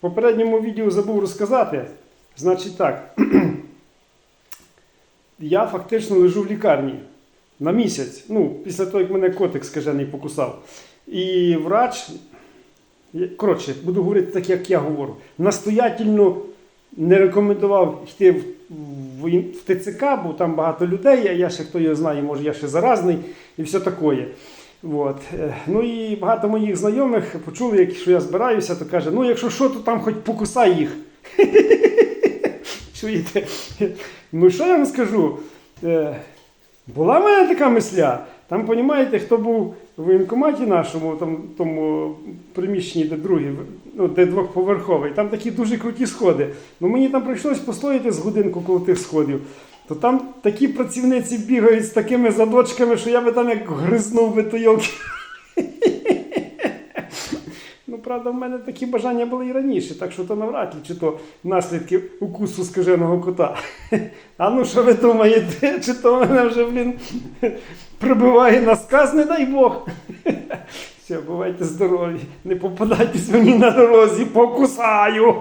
попередньому відео забув розказати. Значить так. Я фактично лежу в лікарні на місяць. Ну, після того, як мене котик скажений покусав. І врач, коротше, буду говорити так, як я говорю, настоятельно не рекомендував йти в, в, в ТЦК, бо там багато людей, а я ще хто його знає, може я ще заразний і все таке. От. Е, Ну і багато моїх знайомих почули, як, що я збираюся, то каже, ну якщо що, то там хоч покусай їх. Чуєте? Ну що я вам скажу? Е, Була в мене така мисля. Там, розумієте, хто був в воєнкоматі нашому, там, тому приміщенні, де другий, ну, де двохповерховий, там такі дуже круті сходи. Ну мені там прийшлось постояти з годинку коло тих сходів. То там такі працівниці бігають з такими задочками, що я би там як гризнув би то йолки. Ну, правда, в мене такі бажання були і раніше, так що то навряд ли, чи то наслідки укусу скаженого кота. А ну що ви думаєте, чи то мене вже, блін, прибиває на сказ, не дай Бог. Все, бувайте здорові, не попадайтесь мені на дорозі, покусаю.